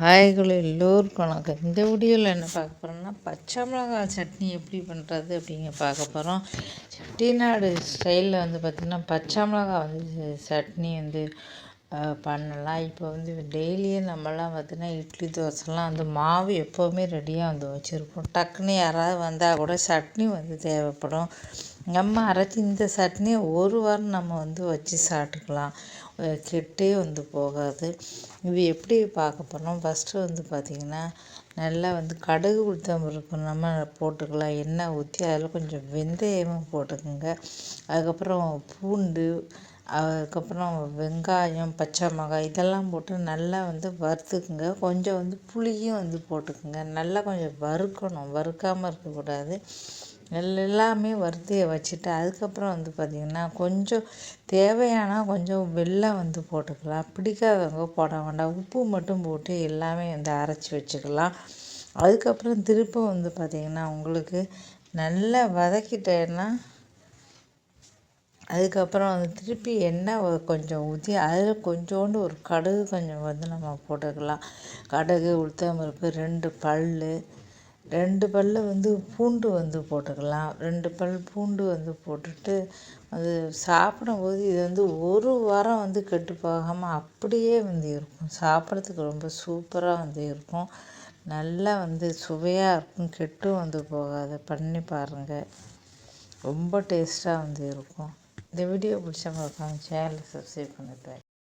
ஹாய்கள் எல்லோருக்கும் வணக்கம் இந்த வீடியோவில் என்ன பார்க்க போகிறோம்னா பச்சை மிளகாய் சட்னி எப்படி பண்ணுறது அப்படிங்க பார்க்க போகிறோம் செட்டிநாடு ஸ்டைலில் வந்து பார்த்திங்கன்னா பச்சை மிளகாய் வந்து சட்னி வந்து பண்ணலாம். இப்போ வந்து டெய்லியும் நம்மலாம் பார்த்திங்கன்னா இட்லி தோசைலாம் வந்து மாவு எப்போவுமே ரெடியாக வந்து வச்சுருப்போம். டக்குன்னு யாராவது வந்தால் கூட சட்னி வந்து தேவைப்படும். நம்ம அரைச்சி இந்த சட்னியை ஒரு வாரம் நம்ம வந்து வச்சு சாப்பிட்டுக்கலாம். கெட்டே வந்து போகாது. இது எப்படி பார்க்க போகிறோம் ஃபஸ்ட்டு வந்து பார்த்திங்கன்னா நல்லா வந்து கடுகு உளுத்தம்பருப்பு நம்ம போட்டுக்கலாம். எண்ணெய் ஊற்றி அதில் கொஞ்சம் வெந்தயமும் போட்டுக்கோங்க. அதுக்கப்புறம் பூண்டு அதுக்கப்புறம் வெங்காயம் பச்சை மிளகாய் இதெல்லாம் போட்டு நல்லா வந்து வறுத்துக்குங்க. கொஞ்சம் வந்து புளியும் வந்து போட்டுக்கோங்க. நல்லா கொஞ்சம் வறுக்கணும். வறுக்காமல் இருக்கக்கூடாது எல்லாமே வறுத்து வச்சுட்டு அதுக்கப்புறம் வந்து பார்த்திங்கன்னா கொஞ்சம் தேவையான கொஞ்சம் வெல்லம் வந்து போட்டுக்கலாம். பிடிக்காதவங்க போட வேண்டாம். உப்பு மட்டும் போட்டு எல்லாமே வந்து அரைச்சி வச்சுக்கலாம். அதுக்கப்புறம் திருப்ப வந்து பார்த்திங்கன்னா உங்களுக்கு நல்லா வதக்கிட்டேன்னா அதுக்கப்புறம் வந்து திருப்பி எண்ணெய் கொஞ்சம் ஊற்றி அதில் கொஞ்சோண்டு ஒரு கடுகு கொஞ்சம் வந்து நம்ம போட்டுக்கலாம். கடுகு உளுத்தம்பருப்பு ரெண்டு பல் ரெண்டு பல் வந்து பூண்டு வந்து போட்டுக்கலாம். ரெண்டு பல் பூண்டு வந்து போட்டுட்டு அது சாப்பிடும்போது இது வந்து ஒரு வாரம் வந்து கெட்டு போகாமல் அப்படியே வந்து இருக்கும். சாப்பிட்றதுக்கு ரொம்ப சூப்பராக வந்து இருக்கும். நல்லா வந்து சுவையாக இருக்கும். கெட்டும் வந்து போகாது. பண்ணி பாருங்கள் ரொம்ப டேஸ்ட்டாக வந்து இருக்கும். இந்த வீடியோ பிடிச்சவங்க சேனலை சப்ஸ்கிரைப் பண்ணிப்பேன்